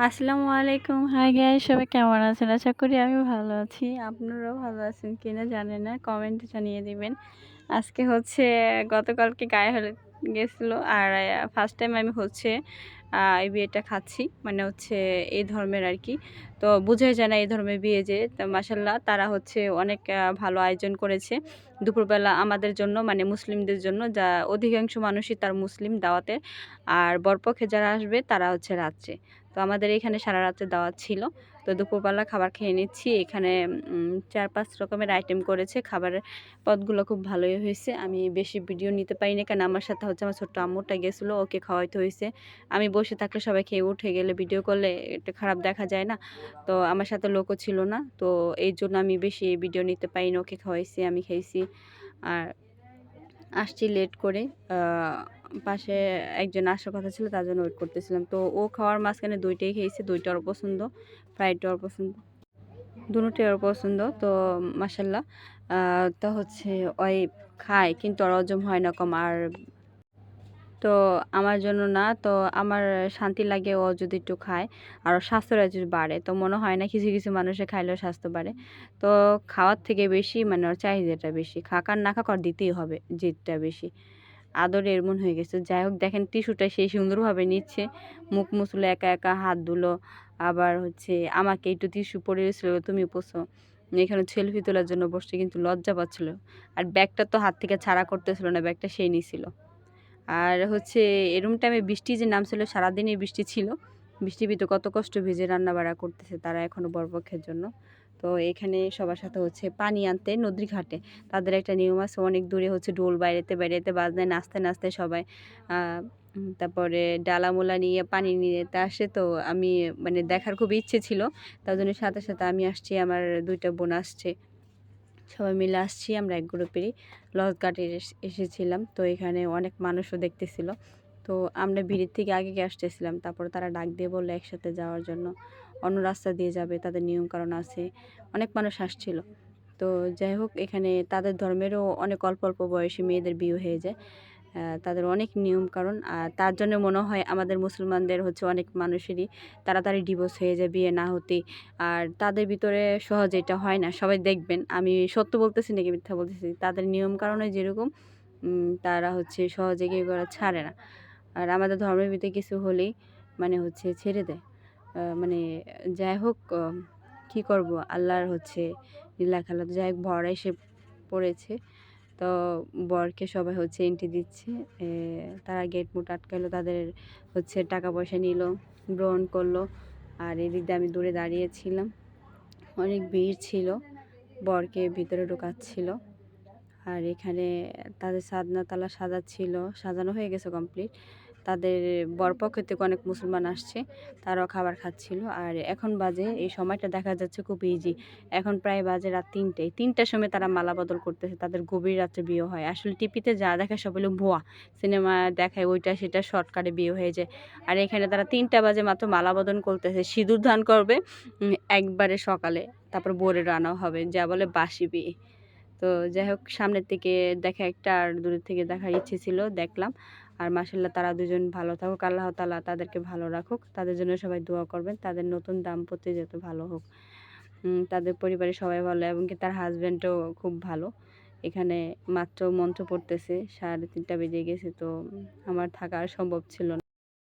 আসসালামু আলাইকুম। হাই গাই সবাই কেমন আছেন? আশা করি আমি ভালো আছি। আপনারাও ভালো আছেন কিনা জানেন না কমেন্টে জানিয়ে দিবেন। আজকে হচ্ছে, গতকালকে গায়ে হলে গেছিল আর ফার্স্ট টাইম আমি হচ্ছে এই বিয়েটা খাচ্ছি। মানে হচ্ছে এই ধর্মের আর কি। তো বুঝাই যায় না এই ধর্মের বিয়ে যে মাসাল্লাহ তারা হচ্ছে অনেক ভালো আয়োজন করেছে। দুপুরবেলা আমাদের জন্য মানে মুসলিমদের জন্য, যা অধিকাংশ মানুষই তার মুসলিম দাওয়াতের আর বরপক্ষে যারা আসবে, তারা হচ্ছে রাত্রে। তো আমাদের এখানে সারা রাত্রে দাওয়াত ছিল। তো দুপুরবেলা খাবার খেয়ে নিচ্ছি। এখানে চার পাঁচ রকমের আইটেম করেছে। খাবারের পদগুলো খুব ভালোই হয়েছে। আমি বেশি ভিডিও নিতে পারি না। কারণ আমার সাথে হচ্ছে আমার ছোট্ট আম্মুটা গেছিল, ওকে খাওয়াইতে হয়েছে। আমি বসে থাকলে সবাই খেয়ে উঠে গেলে ভিডিও করলে একটু খারাপ দেখা যায় না। তো আমার সাথে লোকও ছিল না। তো এই জন্য আমি বেশি ভিডিও নিতে পারি না। ওকে খাওয়াইছি, আমি খেয়েছি আর আসছি লেট করে। পাশে একজন আসার কথা ছিল, তার জন্য ওয়েট করতেছিলাম। তো ও খাওয়ার মাঝখানে দুইটাই খেয়েছে দুইটা ওর পছন্দ ফ্রাইডটা ওর পছন্দ, দুটোই ওর পছন্দ, তো মাসাল্লাহ তো হচ্ছে ওই খায়, কিন্তু ওর হজম হয় না কম, আর তো আমার জন্য না, তো আমার শান্তি লাগে ও যদি একটু খায়, আর স্বাস্থ্যটা যদি বাড়ে, তো মনে হয় না কিছু কিছু মানুষে খাইলেও স্বাস্থ্য বাড়ে। তো খাওয়ার থেকে বেশি মানে ওর চাহিদাটা বেশি খাকার না খাক দিতেই হবে জিতটা বেশি। আদর এমন হয়ে গেছে। যাই হোক দেখেন টিস্যুটা সেই সুন্দরভাবে নিচ্ছে। মুখ মুছলো একা একা হাত ধুলো। আবার হচ্ছে, আমাকে একটু টিস্যু পরে গেছিল তুমি পোষো এখানে সেলফি তোলার জন্য বসছে কিন্তু লজ্জা পাচ্ছিল। আর ব্যাগটা তো হাত থেকে ছাড়া করতেছিল না, ব্যাগটা সেই নিছিল। আর হচ্ছে, এরম টাইমে বৃষ্টি যে নামছিল, সারাদিনই বৃষ্টি ছিল। বৃষ্টি ভিতরে কত কষ্ট ভেজে রান্না বাড়া করতেছে তারা এখনও বরপক্ষের জন্য। তো এখানে সবার সাথে হচ্ছে পানি আনতে নদীর ঘাটে। তাদের একটা নিয়ম আছে, অনেক দূরে হচ্ছে ডোল বাইরেতে বাইরেতে বাজনায় নাচতে নাচতে সবাই তারপরে ডালামোলা নিয়ে পানি নিয়ে আসে। তো আমি মানে দেখার খুব ইচ্ছে ছিল, তার জন্য সাথে সাথে আমি আসছি, আমার দুইটা বোন আসছে। সবাই মিলে আসছি, আমরা এক গ্রুপেরই লজ ঘাটে এসেছিলাম। তো এখানে অনেক মানুষও দেখতেছিল। তো আমরা ভিড়ের থেকে আগে আসতেছিলাম তারপর তারা ডাক দিয়ে বলল একসাথে যাওয়ার জন্য। অন্য রাস্তা দিয়ে যাবে, তাদের নিয়মকানুন আছে। অনেক মানুষ আসছিল তো যাই হোক, এখানে তাদের ধর্মেরও অনেক অল্প অল্প বয়সী মেয়েদের বিয়ে হয়ে যায়। তাদের অনেক নিয়ম কারণ আর তার জন্য মনে হয় আমাদের মুসলমানদের হচ্ছে অনেক মানুষেরই তাড়াতাড়ি ডিভোর্স হয়ে যায় বিয়ে না হতে আর তাদের ভিতরে সহজে এটা হয় না, সবাই দেখবেন। আমি সত্য বলতেছি নাকি মিথ্যা বলতেছি? তাদের নিয়ম কারণে যেরকম তারা হচ্ছে সহজে কেউ করা ছাড়ে না। আর আমাদের ধর্মের ভিতরে কিছু হলেই মানে হচ্ছে ছেড়ে দেয়। মানে যাই হোক কী করব? আল্লাহর হচ্ছে লীলা খেলা। যাই হোক ভরা এসে পড়েছে, তো বরকে সবাই হচ্ছে এন্ট্রি দিচ্ছে। তারা গেট মুট আটকালো তাদের হচ্ছে টাকা পয়সা নিল, গ্রহণ করল। আর এদিক দিয়ে আমি দূরে দাঁড়িয়েছিলাম। অনেক ভিড় ছিল, বরকে ভিতরে ঢোকাচ্ছিল। আর এখানে তাদের সাদনা তালা সাজাচ্ছিল, সাজানো হয়ে গেছে কমপ্লিট তাদের বরপক্ষ থেকে অনেক মুসলমান আসছে, তারাও খাবার খাচ্ছিল। আর এখন বাজে, এই সময়টা দেখা যাচ্ছে খুব ইজি এখন প্রায় বাজে রাত তিনটে তিনটার সময় তারা মালা বদল করতেছে, তাদের গভীর রাত্রে বিয়ে হয়। আসলে টিপিতে যা দেখা সব হলো ভুয়া, সিনেমা দেখায় ওইটা সেটা শর্টকাটে বিয়ে হয়ে যায়। আর এখানে তারা তিনটা বাজে মাত্র মালা বদল করতেছে, সিঁদুর ধান করবে একবারে সকালে। তারপর বোরে রানা হবে, যা বলে বাসি বিয়ে। তো যাই হোক, সামনের থেকে দেখা একটা আর দূরের থেকে দেখার ইচ্ছে ছিল, দেখলাম। আর মাসাল্লাহ তারা দুজন ভালো থাকুক, আল্লাহ তালা তাদেরকে ভালো রাখুক। তাদের জন্য সবাই দোয়া করবেন, তাদের নতুন দাম্পত্য যত ভালো হোক। তাদের পরিবারে সবাই ভালো এবং কি তার হাজব্যান্ডও খুব ভালো। এখানে মাত্র মন্ত্র পড়তেছে, সাড়ে তিনটা বেজে গেছে, তো আমার থাকা সম্ভব ছিল না।